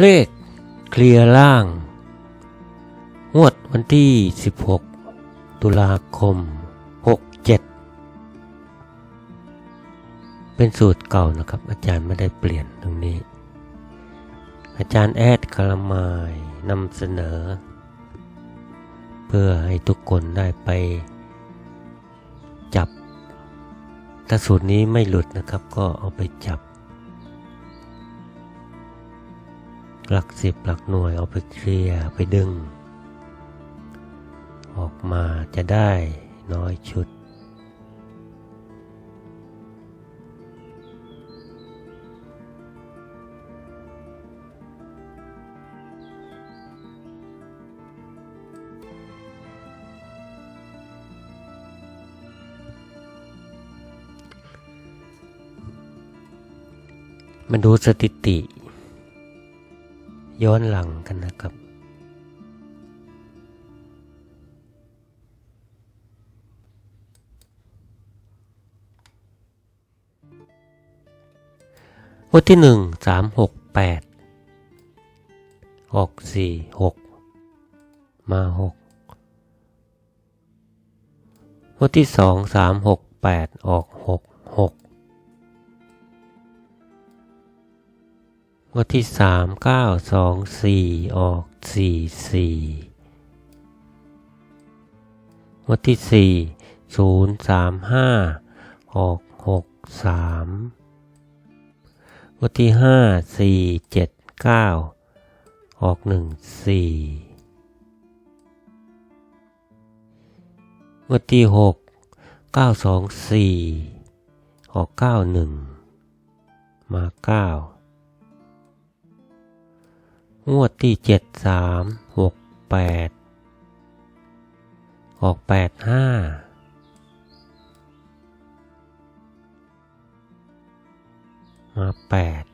เลขเคลียร์ล่าง งวดวันที่ 16 ตุลาคม 67 เป็นสูตรเก่านะครับ อาจารย์ไม่ได้เปลี่ยนตรงนี้ อาจารย์แอดคาลามายนำเสนอ เพื่อให้ทุกคนได้ไปจับ ถ้าสูตรนี้ไม่หลุดนะครับก็เอาไปจับ หลักสิบหลักหน่วยเอาไปเคลียร์ไปดึง ออกมาจะได้น้อยชุดมาดูสถิติ ย้อนหลังกันนะครับวันที่หนึ่งสามหกแปดออกสี่หกมาหกวันที่สองสามหกแปดออกหก วันที่สามเก้าสองสี่ออกสี่สี่วันที่สี่ศูนย์สามห้าออกหกสามวันที่ห้าสี่เจ็ดเก้าออกหนึ่งสี่วันที่หกเก้าสองสี่ออกเก้าหนึ่งมาเก้า งวดที่เจ็ดสามหกแปดออกแปดห้ามาแปด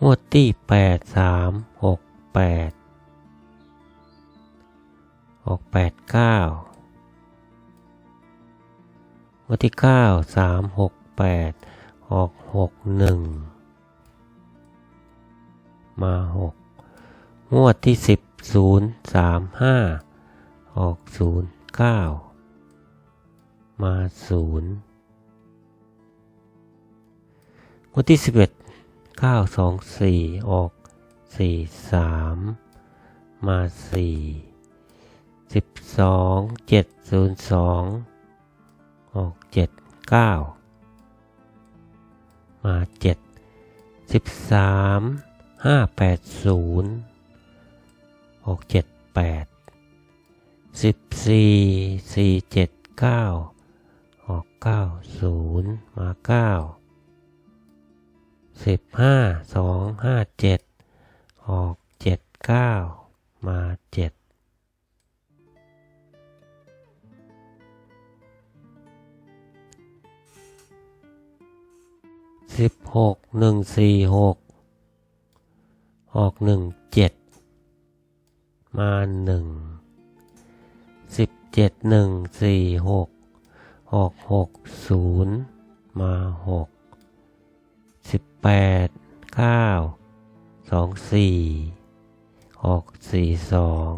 งวดที่แปดสามหกแปดออกแปดเก้างวดที่เก้าสามหกแปดออกหกหนึ่ง มาหกงวดที่สิบศูนย์สามห้าออกศูนย์เก้ามาศูนย์งวดที่สิบเอ็ดเก้าสองสี่ออกสี่สามมาสี่สิบสองเจ็ดศูนย์สองออกเจ็ดเก้ามาเจ็ดสิบสาม ห้าแปดศูนย์ออกเจ็ดแปดสิบสี่สี่เจ็ดเก้าออกเก้าศูนย์มาเก้าสิบห้าสองห้าเจ็ดออกเจ็ดเก้ามาเจ็ดสิบหกหนึ่งสี่หก ออกหนึ่งเจ็ดมาหนึ่งสิบเจ็ดหนึ่งสี่หกออกหกศูนย์มาหกสิบแปดเก้าสองสี่ออกสี่สอง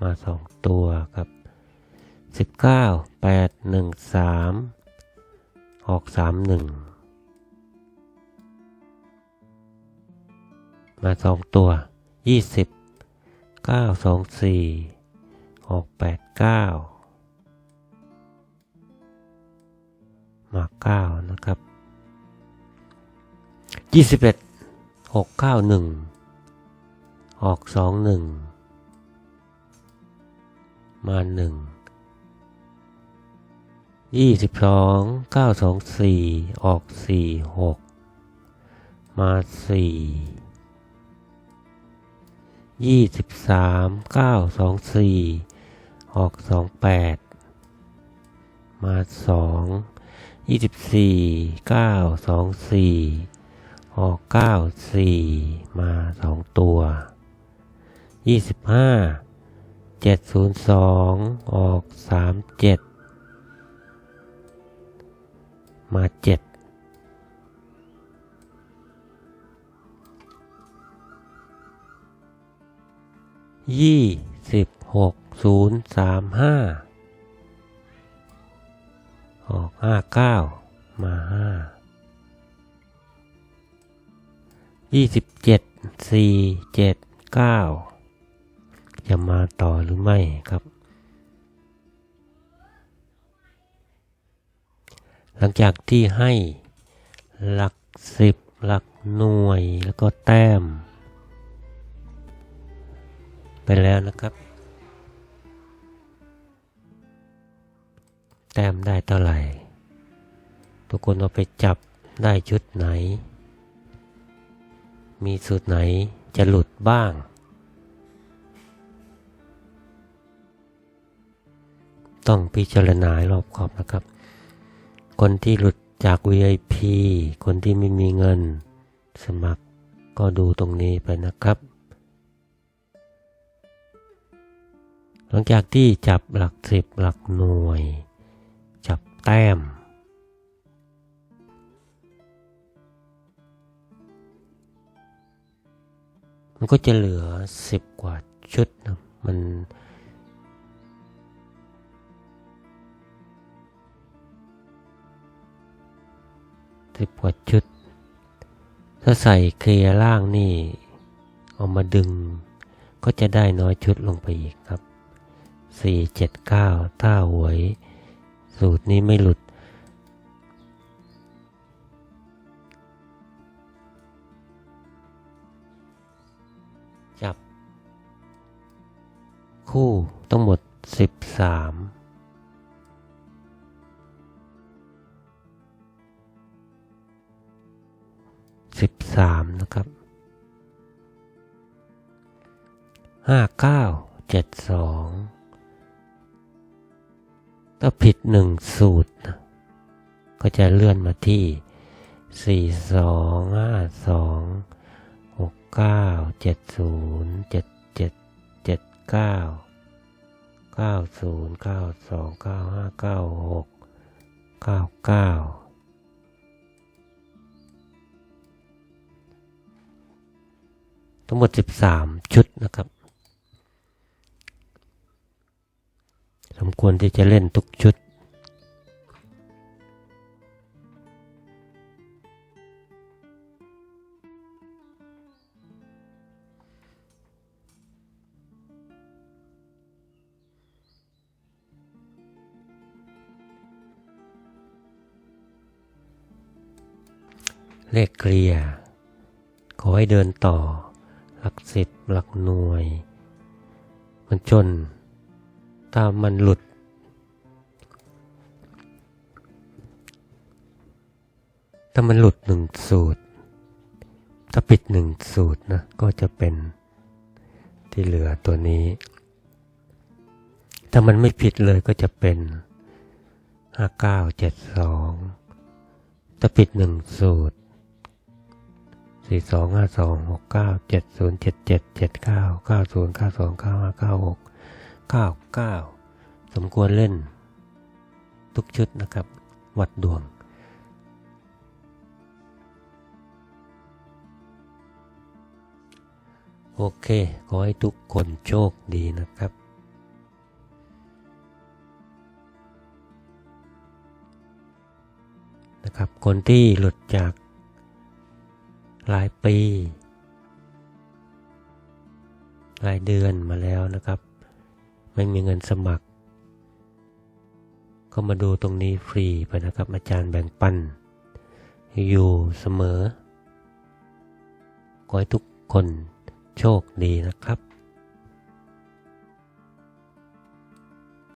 มาสองตัวครับสิบเก้าแปดหนึ่งสามออกสามหนึ่ง มาสองตัวยี่สิบเก้าสองสี่ออกแปดเก้ามาเก้านะครับยี่สิบเอ็ดหกเก้าหนึ่งออกสองหนึ่งมาหนึ่งยี่สิบสองเก้าสองสี่ออกสี่หกมาสี่ ยี่สิบสามเก้าสองสี่ออกสองแปดมาสองยี่สิบสี่เก้าสองสี่ออกเก้าสี่มาสองตัวยี่สิบห้าเจ็ดศูนย์สองออกสามเจ็ดมาเจ็ด ยี่สิบหกศูนย์สามห้าออกห้าเก้ามาห้ายี่สิบเจ็ดสี่เจ็ดเก้าจะมาต่อหรือไม่ครับ หลังจากที่ให้หลักสิบหลักหน่วยแล้วก็แต้ม ไปแล้วนะครับ แต้มได้เท่าไหร่ ทุกคนเอาไปจับได้ชุดไหน มีสูตรไหนจะหลุดบ้าง ต้องพิจารณารอบคอบนะครับ คนที่หลุดจาก VIP คนที่ไม่มีเงินสมัครก็ดูตรงนี้ไปนะครับ หลังจากที่จับหลักสิบหลักหน่วย จับแต้ม มันก็จะเหลือสิบกว่าชุดนะมันสิบกว่าชุด ถ้าใส่เคลียร์ล่างนี่ เอามาดึง ก็จะได้น้อยชุดลงไปอีกครับ สี่เจ็ดเก้าถ้าหวย สูตรนี้ไม่หลุด จับ คู่ทั้งหมดสิบสามสิบสามนะครับห้าเก้าเจ็ดสอง ถ้าผิดหนึ่งสูตร ก็จะเลื่อนมาที่สี่สองห้าสองหกเก้าเจ็ดศูนย์เจ็ดเจ็ดเจ็ดเก้าเก้าศูนย์เก้าสองเก้าห้าเก้าหกเก้าเก้าทั้งหมด 13 ชุดนะครับ สม ควรที่จะเล่นทุกชุด เลขเกลียร์ขอให้เดินต่อ หลักสิบหลักหน่วย มันจน ถ้ามันหลุด ถ้ามันหลุดหนึ่งสูตร ถ้าปิดหนึ่งสูตรนะ ก็จะเป็นที่เหลือตัวนี้ ถ้ามันไม่ผิดเลยก็จะเป็นห้าเก้าเจ็ดสองถ้าปิดหนึ่งสูตรสี่สองห้าสองหกเก้าเจ็ดศูนย์เจ็ดเจ็ดเจ็ดเก้าเก้าศูนย์เก้าสองเก้าห้าเก้าหก เก้าเก้าสมควรเล่น ทุกชุดนะครับ วัดดวง โอเค ขอให้ทุกคนโชคดีนะครับนะครับ คนที่หลุดจากหลายปี หลายเดือนมาแล้วนะครับ ไม่มีเงินสมัคร ก็มาดูตรงนี้ฟรีไปนะครับ อาจารย์แบ่งปัน อยู่เสมอ ขอให้ทุกคนโชคดีนะครับ